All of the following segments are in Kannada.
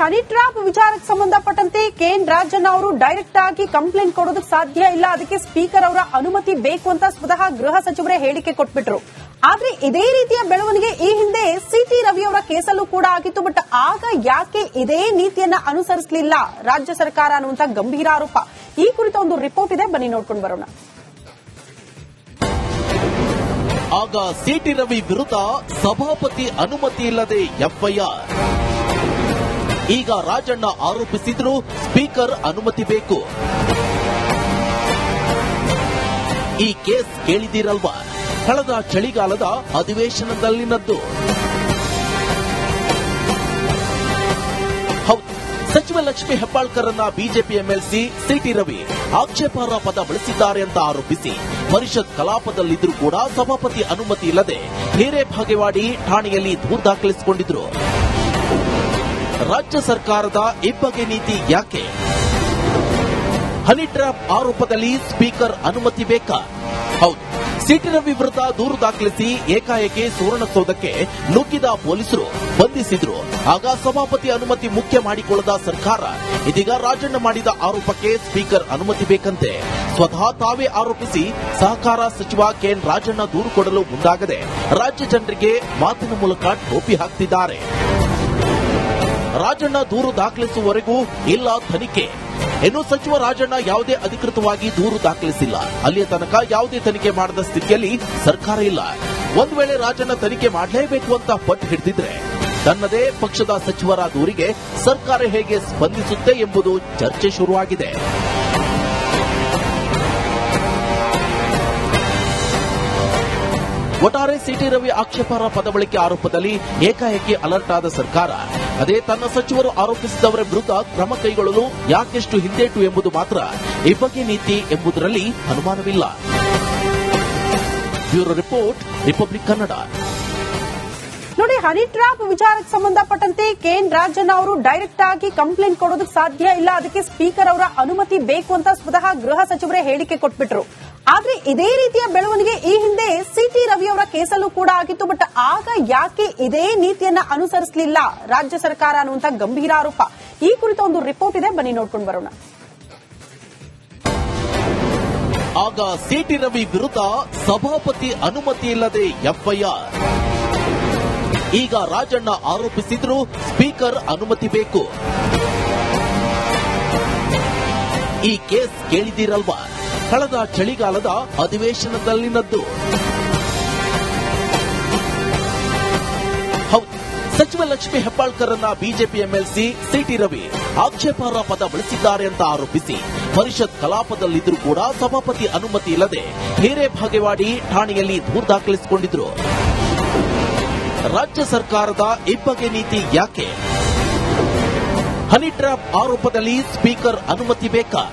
ಹನಿ ಟ್ರಾಪ್ ವಿಚಾರಕ್ಕೆ ಸಂಬಂಧಪಟ್ಟಂತೆ ಕೆಎನ್ ರಾಜನ್ ಅವರು ಡೈರೆಕ್ಟ್ ಆಗಿ ಕಂಪ್ಲೇಂಟ್ ಕೊಡೋದಕ್ಕೆ ಸಾಧ್ಯ ಇಲ್ಲ. ಅದಕ್ಕೆ ಸ್ಪೀಕರ್ ಅವರ ಅನುಮತಿ ಬೇಕು ಅಂತ ಸ್ವತಃ ಗೃಹ ಸಚಿವರೇ ಹೇಳಿಕೆ ಕೊಟ್ಬಿಟ್ರು. ಆದ್ರೆ ಇದೇ ರೀತಿಯ ಬೆಳವಣಿಗೆ ಈ ಹಿಂದೆ ಸಿಟಿ ರವಿ ಅವರ ಕೇಸಲ್ಲೂ ಕೂಡ ಆಗಿತ್ತು. ಬಟ್ ಆಗ ಯಾಕೆ ಇದೇ ನೀತಿಯನ್ನ ಅನುಸರಿಸಲಿಲ್ಲ ರಾಜ್ಯ ಸರ್ಕಾರ ಅನ್ನುವಂತ ಗಂಭೀರ ಆರೋಪ. ಈ ಕುರಿತ ಒಂದು ರಿಪೋರ್ಟ್ ಇದೆ. ಬನ್ನಿ, ನೋಡ್ಕೊಂಡು ಬರೋಣ. ಆಗ ಸಿಟಿ ರವಿ ವಿರುದ್ಧ ಸಭಾಪತಿ ಅನುಮತಿ ಇಲ್ಲದೆ ಎಫ್ಐಆರ್. ಈಗ ರಾಜಣ್ಣ ಆರೋಪಿಸಿದ್ರು ಸ್ಪೀಕರ್ ಅನುಮತಿ ಬೇಕು. ಈ ಕೇಸ್ ಕೇಳಿದಿರಲ್ವಾ ಕಳೆದ ಚಳಿಗಾಲದ ಅಧಿವೇಶನದಲ್ಲಿನದ್ದು. ಹೌದು, ಸಚಿವ ಲಕ್ಷ್ಮಿ ಹೆಬ್ಬಾಳ್ಕರನ್ನ ಬಿಜೆಪಿ ಎಂಎಲ್ಸಿ ಸಿಟಿ ರವಿ ಆಕ್ಷೇಪಾರ್ಹ ಪದ ಬಳಸಿದ್ದಾರೆ ಅಂತ ಆರೋಪಿಸಿ ಪರಿಷತ್ ಕಲಾಪದಲ್ಲಿದ್ದರೂ ಕೂಡ ಸಭಾಪತಿ ಅನುಮತಿ ಇಲ್ಲದೆ ಹಿರೇಭಾಗೇವಾಡಿ ಠಾಣೆಯಲ್ಲಿ ದೂರು ದಾಖಲಿಸಿಕೊಂಡಿದ್ರು. ರಾಜ್ಯ ಸರ್ಕಾರದ ಇಬ್ಬಗೆ ನೀತಿ ಯಾಕೆ? ಹನಿ ಟ್ರ್ಯಾಪ್ ಆರೋಪದಲ್ಲಿ ಸ್ಪೀಕರ್ ಅನುಮತಿ ಬೇಕಾ? ಹೌದು. ಸಿಟಿ ರವಿ ವಿರುದ್ಧ ದೂರು ದಾಖಲಿಸಿ ಏಕಾಏಕಿ ಸುವರ್ಣಸೌಧಕ್ಕೆ ನುಗ್ಗಿದ ಪೊಲೀಸರು ಬಂಧಿಸಿದ್ರು. ಆಗ ಸಭಾಪತಿ ಅನುಮತಿ ಮುಖ್ಯ ಮಾಡಿಕೊಳ್ಳದ ಸರ್ಕಾರ ಇದೀಗ ರಾಜಣ್ಣ ಮಾಡಿದ ಆರೋಪಕ್ಕೆ ಸ್ಪೀಕರ್ ಅನುಮತಿ ಬೇಕಂತೆ. ಸ್ವತಃ ತಾವೇ ಆರೋಪಿಸಿ ಸಹಕಾರ ಸಚಿವ ಕೆಎನ್ ರಾಜಣ್ಣ ದೂರು ಕೊಡಲು ಮುಂದಾಗದೆ ರಾಜ್ಯ ಜನರಿಗೆ ಮಾತಿನ ಮೂಲಕ ಟೋಪಿ ಹಾಕ್ತಿದ್ದಾರೆ. ರಾಜಣ್ಣ ದೂರು ದಾಖಲಿಸುವವರೆಗೂ ಇಲ್ಲ ತನಿಖೆ. ಇನ್ನು ಸಚಿವ ರಾಜಣ್ಣ ಯಾವುದೇ ಅಧಿಕೃತವಾಗಿ ದೂರು ದಾಖಲಿಸಿಲ್ಲ. ಅಲ್ಲಿಯ ತನಕ ಯಾವುದೇ ತನಿಖೆ ಮಾಡದ ಸ್ಥಿತಿಯಲ್ಲಿ ಸರ್ಕಾರ ಇಲ್ಲ. ಒಂದು ವೇಳೆ ರಾಜಣ್ಣ ತನಿಖೆ ಮಾಡಲೇಬೇಕು ಅಂತ ಪಟ್ಟು ಹಿಡಿದಿದ್ರೆ, ತನ್ನದೇ ಪಕ್ಷದ ಸಚಿವರ ದೂರಿಗೆ ಸರ್ಕಾರ ಹೇಗೆ ಸ್ಪಂದಿಸುತ್ತೆ ಎಂಬುದು ಚರ್ಚೆ ಶುರುವಾಗಿದೆ. ಒಟ್ಟಾರೆ ಸಿಟಿ ರವಿ ಆಕ್ಷೇಪಾರ್ಹ ಪದಬಳಿಕೆ ಆರೋಪದಲ್ಲಿ ಏಕಾಏಕಿ ಅಲರ್ಟ್ ಆದ ಸರ್ಕಾರ. ಅದೇ ತನ್ನ ಸಚಿವರು ಆರೋಪಿಸಿದವರ ವಿರುದ್ಧ ಕ್ರಮ ಕೈಗೊಳ್ಳಲು ಯಾಕೆಷ್ಟು ಹಿಂದೇಟು ಎಂಬುದು ಮಾತ್ರ ಇಬ್ಬಗೆ ನೀತಿ ಎಂಬುದರಲ್ಲಿ ಅನುಮಾನವಿಲ್ಲ. Bureau report, Republic Kannada. ನೋಡಿ, ಹನಿ ಟ್ರಾಪ್ ವಿಚಾರಕ್ಕೆ ಸಂಬಂಧಪಟ್ಟಂತೆ ಕೇಂದ್ರ ರಾಜನ್ ಅವರು ಡೈರೆಕ್ಟ್ ಆಗಿ ಕಂಪ್ಲೇಂಟ್ ಕೊಡೋದಕ್ಕೆ ಸಾಧ್ಯ ಇಲ್ಲ. ಅದಕ್ಕೆ ಸ್ಪೀಕರ್ ಅವರ ಅನುಮತಿ ಬೇಕು ಅಂತ ಸ್ವತಃ ಗೃಹ ಸಚಿವರೇ ಹೇಳಿಕೆ ಕೊಟ್ಬಿಟ್ರು. ಆದ್ರೆ ಇದೇ ರೀತಿಯ ಬೆಳವಣಿಗೆ ಈ ಹಿಂದೆ ಸಿಟಿ ರವಿ ಅವರ ಕೇಸಲ್ಲೂ ಕೂಡ ಆಗಿತ್ತು. ಬಟ್ ಆಗ ಯಾಕೆ ಇದೇ ನೀತಿಯನ್ನ ಅನುಸರಿಸಲಿಲ್ಲ ರಾಜ್ಯ ಸರ್ಕಾರ ಅನ್ನುವಂತ ಗಂಭೀರ ಆರೋಪ. ಈ ಕುರಿತ ಒಂದು ರಿಪೋರ್ಟ್ ಇದೆ. ಬನ್ನಿ ನೋಡ್ಕೊಂಡು ಬರೋಣ. ಆಗ ಸಿಟಿ ರವಿ ವಿರುದ್ಧ ಸಭಾಪತಿ ಅನುಮತಿ ಇಲ್ಲದೆ ಎಫ್ಐಆರ್. ಈಗ ರಾಜಣ್ಣ ಆರೋಪಿಸಿದ್ರು ಸ್ಪೀಕರ್ ಅನುಮತಿ ಬೇಕು. ಈ ಕೇಸ್ ಕೇಳಿದಿರಲ್ವಾ ಕಳೆದ ಚಳಿಗಾಲದ ಅಧಿವೇಶನದಲ್ಲಿನದ್ದು. ಸಚಿವ ಲಕ್ಷ್ಮಿ ಹೆಬ್ಬಾಳ್ಕರನ್ನ ಬಿಜೆಪಿ ಎಂಎಲ್ಸಿ ಸಿಟಿ ರವಿ ಆಕ್ಷೇಪಾರ್ಹ ಪದ ಬಳಸಿದ್ದಾರೆ ಅಂತ ಆರೋಪಿಸಿ ಪರಿಷತ್ ಕಲಾಪದಲ್ಲಿದ್ದರೂ ಕೂಡ ಸಭಾಪತಿ ಅನುಮತಿ ಇಲ್ಲದೆ ಹಿರೇಭಾಗೇವಾಡಿ ಠಾಣೆಯಲ್ಲಿ ದೂರು ದಾಖಲಿಸಿಕೊಂಡಿದ್ರು. ರಾಜ್ಯ ಸರ್ಕಾರದ ಇಬ್ಬಗೆ ನೀತಿ ಯಾಕೆ? ಹನಿ ಟ್ರ್ಯಾಪ್ ಆರೋಪದಲ್ಲಿ ಸ್ಪೀಕರ್ ಅನುಮತಿ ಬೇಕಾ?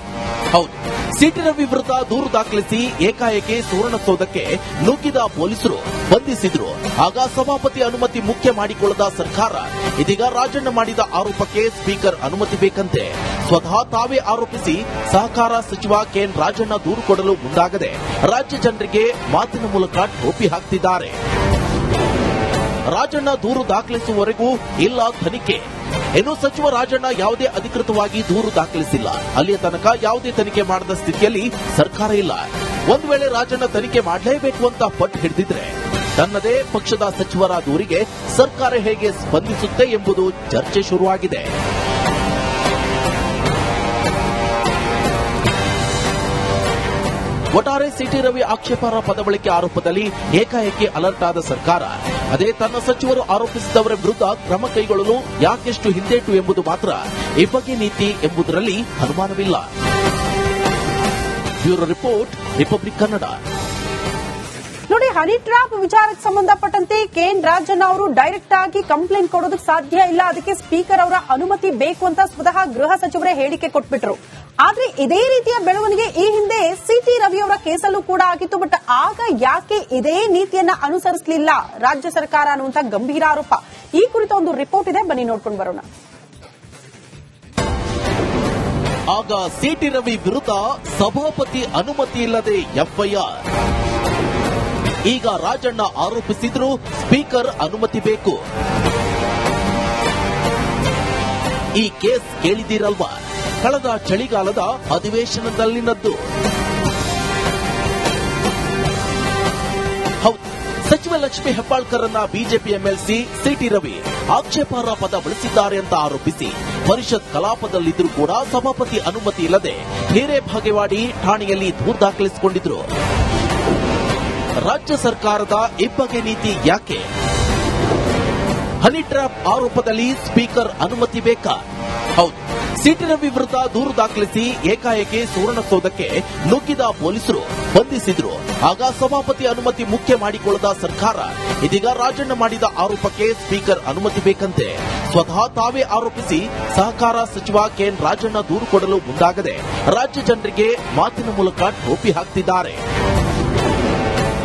ಹೌದು. ಸಿಟಿ ರವಿ ವಿರುದ್ಧ ದೂರು ದಾಖಲಿಸಿ ಏಕಾಏಕಿ ಸುವರ್ಣಸೌಧಕ್ಕೆ ನುಗ್ಗಿದ ಪೊಲೀಸರು ಬಂಧಿಸಿದ್ರು. ಆಗ ಸಭಾಪತಿ ಅನುಮತಿ ಮುಖ್ಯ ಮಾಡಿಕೊಳ್ಳದ ಸರ್ಕಾರ ಇದೀಗ ರಾಜಣ್ಣ ಮಾಡಿದ ಆರೋಪಕ್ಕೆ ಸ್ಪೀಕರ್ ಅನುಮತಿ ಬೇಕಂತೆ. ಸ್ವತಃ ತಾವೇ ಆರೋಪಿಸಿ ಸಹಕಾರ ಸಚಿವ ಕೆಎನ್ ರಾಜಣ್ಣ ದೂರು ಕೊಡಲು ಮುಂದಾಗದೆ ರಾಜ್ಯ ಜನರಿಗೆ ಮಾತಿನ ಮೂಲಕ ಟೋಪಿ ಹಾಕ್ತಿದ್ದಾರೆ. ರಾಜಣ್ಣ ದೂರು ದಾಖಲಿಸುವವರೆಗೂ ಇಲ್ಲ ತನಿಖೆ. ಇನ್ನು ಸಚಿವ ರಾಜಣ್ಣ ಯಾವುದೇ ಅಧಿಕೃತವಾಗಿ ದೂರು ದಾಖಲಿಸಿಲ್ಲ. ಅಲ್ಲಿಯ ತನಕ ಯಾವುದೇ ತನಿಖೆ ಮಾಡದ ಸ್ಥಿತಿಯಲ್ಲಿ ಸರ್ಕಾರ ಇಲ್ಲ. ಒಂದು ವೇಳೆ ರಾಜಣ್ಣ ತನಿಖೆ ಮಾಡಲೇಬೇಕು ಅಂತ ಪಟ್ಟು ಹಿಡಿದಿದ್ರೆ, ತನ್ನದೇ ಪಕ್ಷದ ಸಚಿವರ ದೂರಿಗೆ ಸರ್ಕಾರ ಹೇಗೆ ಸ್ಪಂದಿಸುತ್ತೆ ಎಂಬುದು ಚರ್ಚೆ ಶುರುವಾಗಿದೆ. ಒಟ್ಟಾರೆ ಸಿಟಿ ರವಿ ಆಕ್ಷೇಪಾರ್ಹ ಪದಬಳಿಕೆ ಆರೋಪದಲ್ಲಿ ಏಕಾಏಕಿ ಅಲರ್ಟ್ ಆದ ಸರ್ಕಾರ. ಅದೇ ತನ್ನ ಸಚಿವರು ಆರೋಪಿಸಿದವರ ವಿರುದ್ಧ ಕ್ರಮ ಕೈಗೊಳ್ಳಲು ಯಾಕೆಷ್ಟು ಹಿಂದೇಟು ಎಂಬುದು ಮಾತ್ರ ಇಬ್ಬಗೆ ನೀತಿ ಎಂಬುದರಲ್ಲಿ ಅನುಮಾನವಿಲ್ಲ. Bureau report, Republic Kannada. ನೋಡಿ, ಹನಿ ಟ್ರಾಪ್ ವಿಚಾರಕ್ಕೆ ಸಂಬಂಧಪಟ್ಟಂತೆ ಕೆಎನ್ ರಾಜನ್ ಅವರು ಡೈರೆಕ್ಟ್ ಆಗಿ ಕಂಪ್ಲೇಂಟ್ ಕೊಡೋದಕ್ಕೆ ಸಾಧ್ಯ ಇಲ್ಲ. ಅದಕ್ಕೆ ಸ್ಪೀಕರ್ ಅವರ ಅನುಮತಿ ಬೇಕು ಅಂತ ಸ್ವತಃ ಗೃಹ ಸಚಿವರೇ ಹೇಳಿಕೆ ಕೊಟ್ಬಿಟ್ರು. ಆದ್ರೆ ಇದೇ ರೀತಿಯ ಬೆಳವಣಿಗೆ ಈ ಹಿಂದೆ ಸಿಟಿ ರವಿ ಅವರ ಕೇಸಲ್ಲೂ ಕೂಡ ಆಗಿತ್ತು, ಬಟ್ ಆಗ ಯಾಕೆ ಇದೇ ನೀತಿಯನ್ನ ಅನುಸರಿಸಲಿಲ್ಲ ರಾಜ್ಯ ಸರ್ಕಾರ ಅನ್ನುವಂತ ಗಂಭೀರ ಆರೋಪ. ಈ ಕುರಿತ ಒಂದು ರಿಪೋರ್ಟ್ ಇದೆ, ಬನ್ನಿ ನೋಡ್ಕೊಂಡು ಬರೋಣ. ಆಗ ಸಿಟಿ ರವಿ ವಿರುದ್ಧ ಸಭಾಪತಿ ಅನುಮತಿ ಇಲ್ಲದೆ ಎಫ್ಐಆರ್. ಈಗ ರಾಜಣ್ಣ ಆರೋಪಿಸಿದ್ರು ಸ್ಪೀಕರ್ ಅನುಮತಿ ಬೇಕು. ಈ ಕೇಸ್ ಕೇಳಿದಿರಲ್ವಾ ಕಳೆದ ಚಳಿಗಾಲದ ಅಧಿವೇಶನದಲ್ಲಿನದ್ದು ಸಚಿವ ಲಕ್ಷ್ಮಿ ಹೆಬ್ಬಾಳ್ಕರನ್ನ ಬಿಜೆಪಿ ಎಂಎಲ್ಸಿ ಸಿಟಿ ರವಿ ಆಕ್ಷೇಪಾರ ಪದ ಬಳಸಿದ್ದಾರೆ ಅಂತ ಆರೋಪಿಸಿ ಪರಿಷತ್ ಕಲಾಪದಲ್ಲಿದ್ದರೂ ಕೂಡ ಸಭಾಪತಿ ಅನುಮತಿ ಇಲ್ಲದೆ ಹಿರೇಬಾಗೇವಾಡಿ ಠಾಣೆಯಲ್ಲಿ ದೂರು ದಾಖಲಿಸಿಕೊಂಡಿದ್ರು. ರಾಜ್ಯ ಸರ್ಕಾರದ ಇಬ್ಬಗೆ ನೀತಿ ಯಾಕೆ? ಹನಿ ಆರೋಪದಲ್ಲಿ ಸ್ಪೀಕರ್ ಅನುಮತಿ ಬೇಕಾ? ಹೌದು ಸಿಟಿ ರವಿ ವಿರುದ್ಧ ದೂರು ದಾಖಲಿಸಿ ಏಕಾಏಕಿ ಸುವರ್ಣಸೌಧಕ್ಕೆ ನುಗ್ಗಿದ ಪೊಲೀಸರು ಬಂಧಿಸಿದ್ರು. ಆಗ ಸಭಾಪತಿ ಅನುಮತಿ ಮುಖ್ಯ ಮಾಡಿಕೊಳ್ಳದ ಸರ್ಕಾರ ಇದೀಗ ರಾಜಣ್ಣ ಮಾಡಿದ ಆರೋಪಕ್ಕೆ ಸ್ಪೀಕರ್ ಅನುಮತಿ ಬೇಕಂತೆ. ಸ್ವತಃ ತಾವೇ ಆರೋಪಿಸಿ ಸಹಕಾರ ಸಚಿವ ಕೆಎನ್ ರಾಜಣ್ಣ ದೂರು ಕೊಡಲು ಮುಂದಾಗದೆ ರಾಜ್ಯ ಜನರಿಗೆ ಮಾತಿನ ಮೂಲಕ ಟೋಪಿ ಹಾಕ್ತಿದ್ದಾರೆ.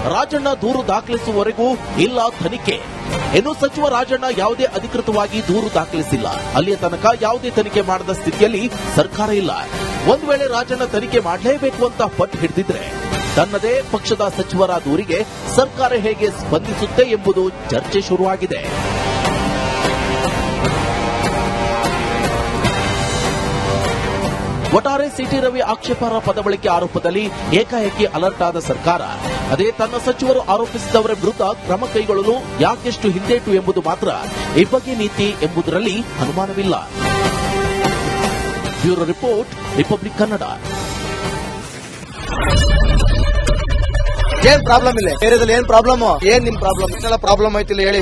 ರಾಜಣ್ಣ ದೂರು ದಾಖಲಿಸುವವರೆಗೂ ಇಲ್ಲ ತನಿಖೆ. ಇನ್ನು ಸಚಿವ ರಾಜಣ್ಣ ಯಾವುದೇ ಅಧಿಕೃತವಾಗಿ ದೂರು ದಾಖಲಿಸಿಲ್ಲ. ಅಲ್ಲಿಯ ತನಕ ಯಾವುದೇ ತನಿಖೆ ಮಾಡದ ಸ್ಥಿತಿಯಲ್ಲಿ ಸರ್ಕಾರ ಇಲ್ಲ. ಒಂದು ವೇಳೆ ರಾಜಣ್ಣ ತನಿಖೆ ಮಾಡಲೇಬೇಕು ಅಂತ ಪಟ್ಟು ಹಿಡಿದಿದ್ರೆ, ತನ್ನದೇ ಪಕ್ಷದ ಸಚಿವರ ದೂರಿಗೆ ಸರ್ಕಾರ ಹೇಗೆ ಸ್ಪಂದಿಸುತ್ತೆ ಎಂಬುದು ಚರ್ಚೆ ಶುರುವಾಗಿದೆ. ಒಟ್ಟಾರೆ ಸಿಟಿ ರವಿ ಆಕ್ಷೇಪಾರ್ಹ ಪದ ಬಳಕೆ ಆರೋಪದಲ್ಲಿ ಏಕಾಏಕಿ ಅಲರ್ಟ್ ಆದ ಸರ್ಕಾರ. ಅದೇ ತನ್ನ ಸಚಿವರು ಆರೋಪಿಸಿದವರ ವಿರುದ್ಧ ಕ್ರಮ ಕೈಗೊಳ್ಳಲು ಯಾಕೆಷ್ಟು ಹಿಂದೇಟು ಎಂಬುದು ಮಾತ್ರ ಇಬ್ಬಗೆ ನೀತಿ ಎಂಬುದರಲ್ಲಿ ಅನುಮಾನವಿಲ್ಲ. Bureau report, Republic Kannada. ಏನ್ ಪ್ರಾಬ್ಲಮ್ ಇಲ್ಲ? ಏರಿಯಾದಲ್ಲಿ ಏನ್ ಪ್ರಾಬ್ಲಮ್ ಏನ್ ನಿಮ್ ಪ್ರಾಬ್ಲಮ್ ಇಷ್ಟೆಲ್ಲ ಪ್ರಾಬ್ಲಮ್ ಐತಿಲ್ಲ ಹೇಳಿ.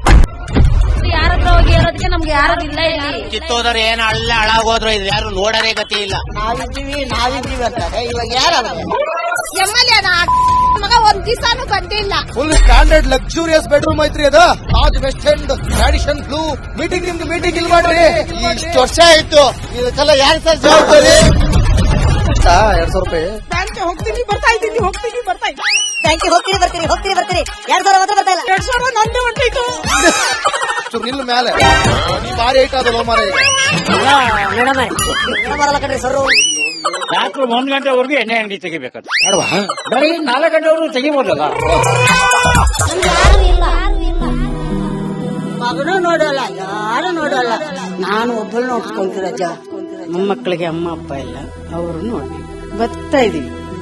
ಯಾರು ಇಲ್ಲ ಇಲ್ಲಿ. ಕಿತ್ತೋದ್ರೆ ಏನು ಅಲ್ಲ ಹಾಳಾಗೋದ್ರು ಇದು ಯಾರು ನೋಡರೇ ಗತಿ ಇಲ್ಲ. ನಾವಿದ್ದೀವಿ ನಾವಿದ್ದೀವಿ ಅಂತಾರೆ. ಇವಾಗ ಯಾರು ಮಗ ಒಂದ್ ದಿವಸನೂ ಬಂದಿಲ್ಲ. ಫುಲ್ ಸ್ಟ್ಯಾಂಡರ್ಡ್ ಲಕ್ಸುರಿಯಸ್ ಬೆಡ್ರೂಮ್ ಐತ್ರಿ ಅದು. Taj West End tradition blue meeting ನಿಮ್ದು ಮೀಟಿಂಗ್ ಇಲ್ಲಿ ಮಾಡ್ರಿ. ಇಷ್ಟು ವರ್ಷ ಆಯ್ತು. ಇದಕ್ಕೆಲ್ಲ ಯಾರು ಸರ್ ಜವಾಬ್ದಾರಿ? ಎರಡ್ ಸಾವಿರ ರೂಪಾಯಿ. ಹೋಗ್ತೀನಿ ಬರ್ತಾ ಇದ್ದೀನಿ ಹೋಗ್ತೀನಿ ಬರ್ತಾ ಇದ್ದೀನಿ. ಬ್ಯಾಂಕಿಗೆ ಹೋಗ್ತೀರಿ ಬರ್ತೀರಿ ಹೋಗ್ತೀರಿ ಬರ್ತೀರಿ. ಎರಡ್ ಸಾವಿರ ಮಾತ್ರ ಬರ್ತಾ ಇಲ್ಲ ಎರಡ್ ಸಾವಿರ ನಂದು ಹೊಂಟಿತ್ತು ನಿಲ್ ಮೇಲೆ ನೀ ಭಾರಿ ಐಟ್ ಅದಲ್ಲ ಮಾರ. ಮೇಡಮ್ ಬರಲ್ಲ ಕಣ್ರಿ ಸರ್ ರಾತ್ರಿ ಒಂದ್ ಗಂಟೆವರೆಗೂ ಎಣ್ಣೆ ಅಂಗಡಿ ತೆಗಿಬೇಕಂತ? ಬರೀ ನಾಲ್ಕು ಗಂಟೆವರೆಗೂ ತೆಗಿಬೋದಲ್ಲ? ಮಗನೂ ನೋಡಲ್ಲ ಯಾರು ನೋಡಲ್ಲ. ನಾನು ಒಬ್ಬಳು ನೋಡ್ಕೊಂತೀರಜ್ಜ ಮೊಮ್ಮಕ್ಕಳಿಗೆ ಅಮ್ಮ ಅಪ್ಪ ಇಲ್ಲ ಅವರು ನೋಡಿ ಬರ್ತಾ ಇದೀವಿ.